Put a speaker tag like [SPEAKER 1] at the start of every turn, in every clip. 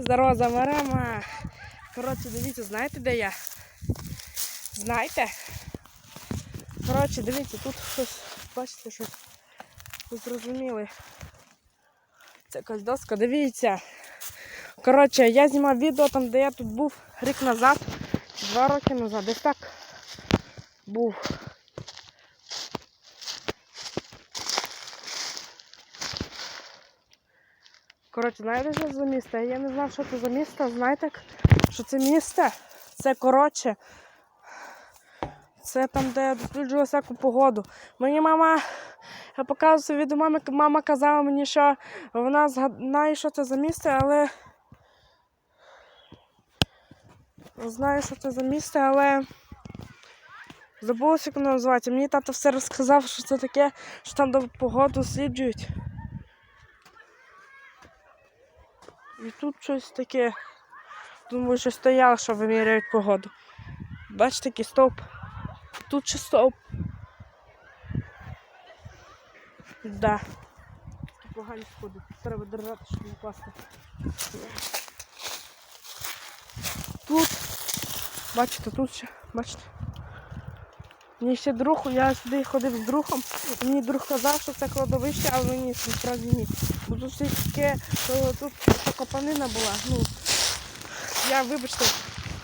[SPEAKER 1] Здорово, замарама. Коротше, дивіться, знаєте, де я? Знаєте? Коротше, дивіться, тут щось, бачите, щось ви зрозуміли. Це якась доска, дивіться. Коротше, я знімав відео там, де я тут був рік назад, два роки назад, десь так був. Коротше, знаєте, що це за місто? Я не знав, що це за місто. Знаєте, що це місто? Це коротше. Це там, де я досліджувала всяку погоду. Мені мама, я показував відео мами, мама казала мені, що вона знає, що це за місце, але. Знає, що це за місце, але. Забулося, як воно називається. Мені тато все розказав, що це таке, що там до погоду досліджують. І тут щось таке. Думаю, що стояло, що виміряють погоду. Бачите, такий стовп. Тут ще стовп. Да. Погані сходи. Треба держати, щоб не пасти. Тут. Бачите, тут ще, бачите. Мені ще друг, я сюди ходив з другом, і мені друг казав, що це кладовище, але мені насправді ні. Бо тут все таке, то тут така копанина була. Ну, я, вибачте,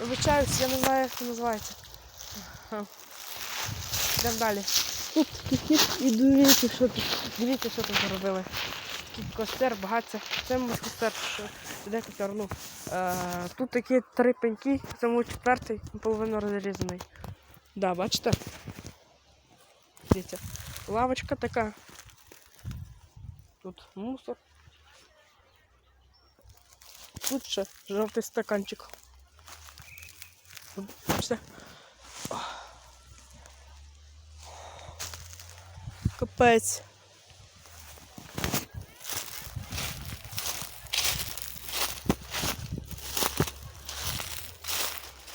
[SPEAKER 1] вибачаюсь, я не знаю, як це називається. Йдемо далі. Тут і дивіться, що тут. Дивіться, що тут зробили. Тут костер, багаття. Це мій костер, що де костер. Ну, е, тут такі три пеньки, це мій четвертий, половину розрізаний. Да, бачите? Дивіться. Лавочка така. Тут мусор. Тут ще жовтий стаканчик. Бачите? Капець.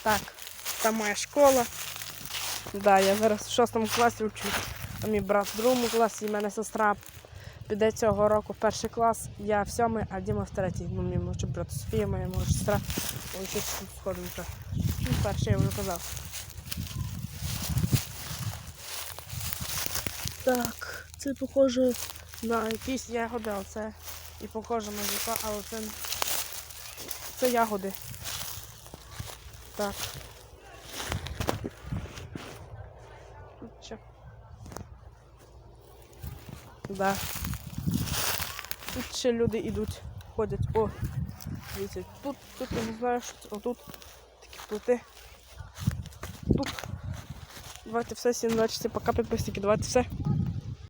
[SPEAKER 1] Так, там моя школа. Да, я зараз в шостому класі вчусь. А мій брат в другому класі, і мене сестра піде цього року в перший клас. Я в сьомий, а Діма в третій. Ну, мій молодший брат Софія, моя молодша сестра. Ой, щось тут. Ну, перший я вже казав. Так, це похоже на якісь ягоди, а це і похоже на жука, але це, це ягоди. Так. Тут ще. Да. Тут ще люди йдуть, ходять. О, дивіться, тут, тут я не знаю, що це. Отут такі плити. Тут. Давайте все, всім бачите, пока підписники, давайте все.